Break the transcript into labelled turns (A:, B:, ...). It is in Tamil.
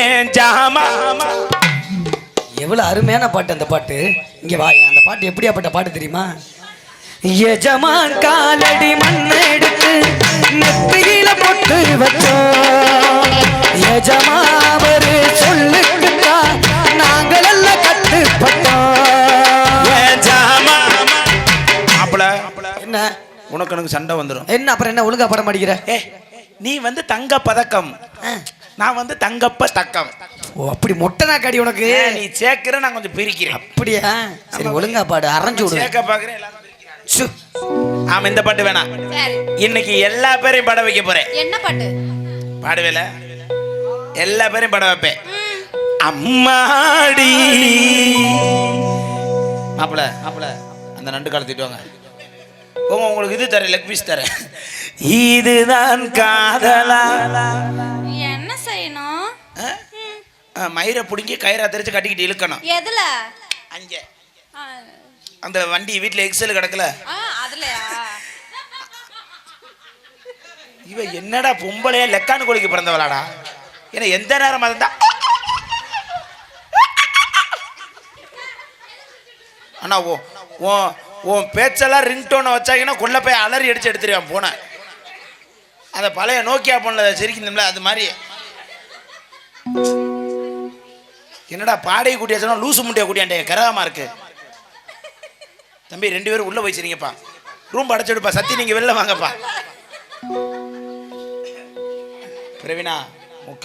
A: ஏன் ஜாமா?
B: எவ்வளவு அருமையான பாட்டு அந்த பாட்டு. இங்க வா அந்த பாட்டு எப்படியாப்பட்ட பாட்டு தெரியுமா? எஜமான் காலடி மண் எடுத்து நெத்தியில பொட்டு வச்சோம். எஜமாவரு சொல்லுக்குதா நாங்கள் எல்லாம் கட்டுப்பட்டோம்.
A: ஏன் ஜாமா? மாப்பிள
B: என்ன?
A: உனக்கு எனக்கு சண்டை வந்துடும்
B: என்ன அப்புறம் என்ன ஒழுங்கா படம் அடிக்கிற?
A: ஏ நீ வந்து தங்க பதக்கம். நான் வந்து தங்கப்ப தக்கம்.
B: ஓ அப்படி மொட்டை நாக்காடி உனக்கு?
A: நீ சேர்க்கிற நான் கொஞ்சம் பிரிக்கிறேன்.
B: அப்படியா? சரி ஒழுங்கா பாடு அரைஞ்சு விடுவேன்
A: சேர்க்க பாக்குறேன் எல்லாரும் பிரிக்கிறேன்.
B: சு.
A: ஆமா இந்த பாட்டு வேணாம்.
C: சரி.
A: இன்னைக்கு எல்லா பேரையும் பாட வைக்க போறேன்.
C: என்ன பாட்டு?
A: பாடுவேல? எல்லா பேரையும் பாட வைப்பேன். அம்மாடி. மாப்பிள மாப்பிள அந்த நண்டு காலத்திட்டு வாங்க. போங்க உங்களுக்கு இது தரேன் லெக் பீஸ் தரேன். இதுதான் காதலா. மயிரை பிடுங்கி கயிறா தெரிச்சு கட்டிக்கிட்டு இழுக்கணும்.
C: எதுல?
A: அங்கே. அந்த வண்டி வீட்டில் எக்ஸல் கிடக்கல.
C: அதுலயா?
A: இவ என்னடா பொம்பளையா லெக்கானு கோழிக்கு பிறந்தவளாடா? ஏன்னா எந்த நேரம் இருந்தா? அண்ணா ஓ ஓ உன் பேச்செல்லாம் ரிங்டோனை வச்சாங்கன்னா கொல்ல போய் அலறி அடிச்சு எடுத்துருவான் போனேன் அந்த பழைய நோக்கியா போன்ல சிரிக்கணும்ல அது மாதிரி. என்னடா பாடையை சொன்னா லூசு முட்டையை கூட்டியாண்டே கரகமா இருக்கு. தம்பி ரெண்டு பேரும் உள்ள வச்சிருங்கப்பா ரூம் அடைச்சிடுப்பா சத்தி நீங்க வெளில வாங்கப்பா. பிரவீனா உன்